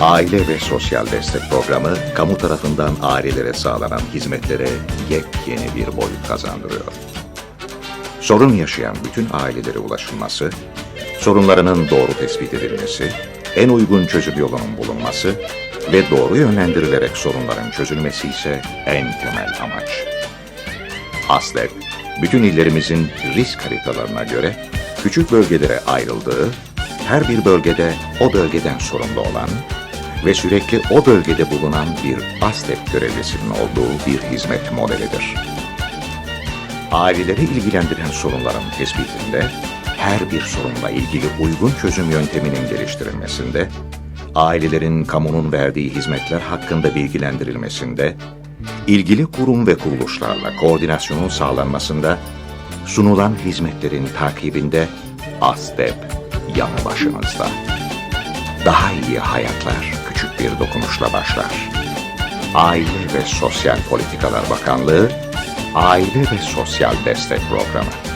Aile ve Sosyal Destek Programı, kamu tarafından ailelere sağlanan hizmetlere yepyeni bir boyut kazandırıyor. Sorun yaşayan bütün ailelere ulaşılması, sorunlarının doğru tespit edilmesi, en uygun çözüm yolunun bulunması ve doğru yönlendirilerek sorunların çözülmesi ise en temel amaç. ASDEP, bütün illerimizin risk haritalarına göre küçük bölgelere ayrıldığı, her bir bölgede o bölgeden sorumlu olan ve sürekli o bölgede bulunan bir ASDEP görevlisinin olduğu bir hizmet modelidir. Aileleri ilgilendiren sorunların tespitinde, her bir sorunla ilgili uygun çözüm yönteminin geliştirilmesinde, ailelerin kamunun verdiği hizmetler hakkında bilgilendirilmesinde, ilgili kurum ve kuruluşlarla koordinasyonun sağlanmasında, sunulan hizmetlerin takibinde ASDEP yanı başınızda. Daha iyi hayatlar bir dokunuşla başlar. Aile ve Sosyal Politikalar Bakanlığı, Aile ve Sosyal Destek Programı.